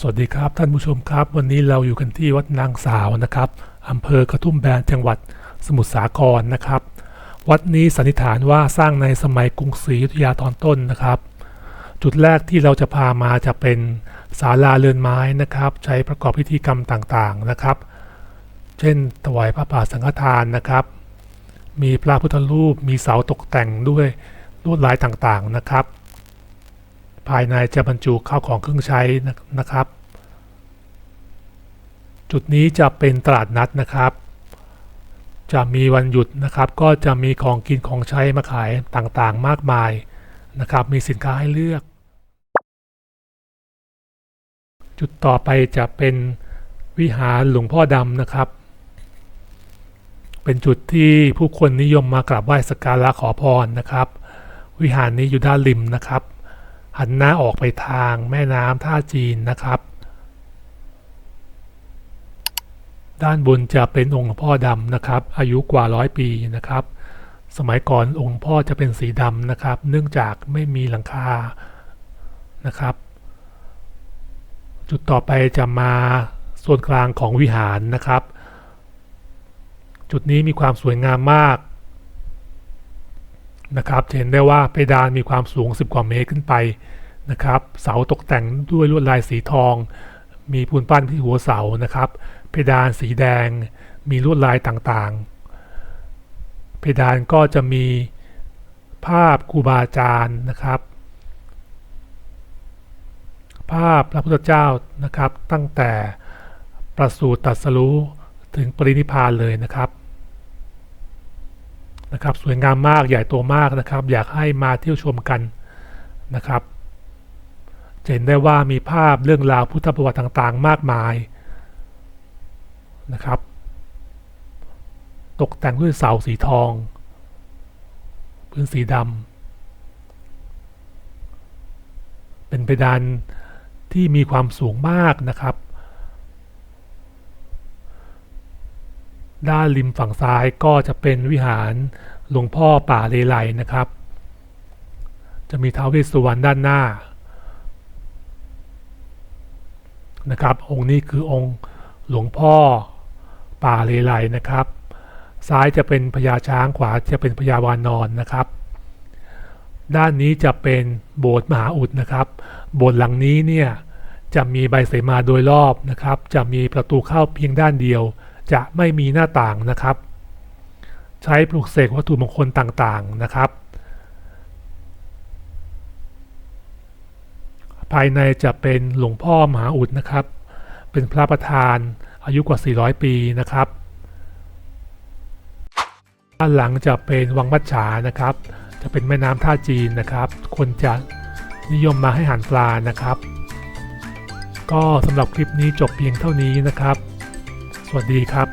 สวัสดีครับท่านผู้ชมครับ วันนี้เราอยู่กันที่วัดนางสาวนะครับอำเภอกระทุ่มแบนจังหวัดสมุทรสาครนะครับ วัดนี้สันนิษฐานว่าสร้างในสมัยกรุงศรีอยุธยาตอนต้นนะครับ จุดแรกที่เราจะพามาจะเป็นศาลาเรือนไม้นะครับ ใช้ประกอบพิธีกรรมต่างๆนะครับ เช่นถวายพระป่าสังฆทานนะครับ มีพระพุทธรูปมีเสาตกแต่งด้วยลวดลายต่างๆนะครับภายในจะบรรจุข้าวของเครื่องใช้นะนะครับ จุดนี้จะเป็นตลาดนัดนะครับ จะมีวันหยุดนะครับ ก็จะมีของกินของใช้มาขายต่างๆมากมายนะครับ มีสินค้าให้เลือก จุดต่อไปจะเป็นวิหารหลวงพ่อดำนะครับ เป็นจุดที่ผู้คนนิยมมากราบไหว้สักการะขอพรนะครับ วิหารนี้อยู่ด้านริมนะครับ หันหน้าออกไปทางแม่น้ำท่าจีนนะครับ ด้านบนจะเป็นองค์พ่อดำนะครับ อายุกว่าร้อยปีนะครับ สมัยก่อนองค์พ่อจะเป็นสีดำนะครับ เนื่องจากไม่มีหลังคานะครับ จุดต่อไปจะมาส่วนกลางของวิหารนะครับ จุดนี้มีความสวยงามมากนะครับเห็นได้ว่าเพดานมีความสูง 10 กว่าเมตรขึ้นไปนะครับ เสาตกแต่งด้วยลวดลายสีทอง มีปูนปั้นที่หัวเสานะครับ เพดานสีแดง มีลวดลายต่างๆ เพดานก็จะมีภาพครูบาอาจารย์นะครับ ภาพพระพุทธเจ้านะครับ ตั้งแต่ประสูติตรัสรู้ถึงปรินิพานเลยนะครับนะครับ สวยงามมากใหญ่โตมากนะครับ อยากให้มาเที่ยวชมกันนะครับ เห็นได้ว่ามีภาพเรื่องราวพุทธประวัติต่างๆ มากมายนะครับ ตกแต่งด้วยเสาสีทอง พื้นสีดำเป็นเพดานที่มีความสูงมากนะครับ ด้านริมฝั่งซ้ายก็จะเป็นวิหารหลวงพ่อป่าเลไลนะครับ จะมีท้าวเวสสุวรรณด้านหน้า นะครับ องค์นี้คือองค์หลวงพ่อป่าเลไลนะครับ ซ้ายจะเป็นพญาช้างขวาจะเป็นพญาวานอนนะครับ ด้านนี้จะเป็นโบสถ์มหาอุดนะครับ โบสถ์หลังนี้เนี่ยจะมีใบเสมาโดยรอบนะครับ จะมีประตูเข้าเพียงด้านเดียว จะไม่มีหน้าต่างนะครับ ใช้ปลูกเสกวัตถุมงคลต่างๆนะครับายในจะเป็นหลวงพ่อมหาอุดนะครับ เป็นพระประธานอายุกว่า 400 ปีนะครับด้านหลังจะเป็นวังมัจฉานะครับ จะเป็นแม่น้ำท่าจีนนะครับ คนจะนิยมมาให้อาหารปลานะครับ ก็สำหรับคลิปนี้จบเพียงเท่านี้นะครับ สวัสดีครับ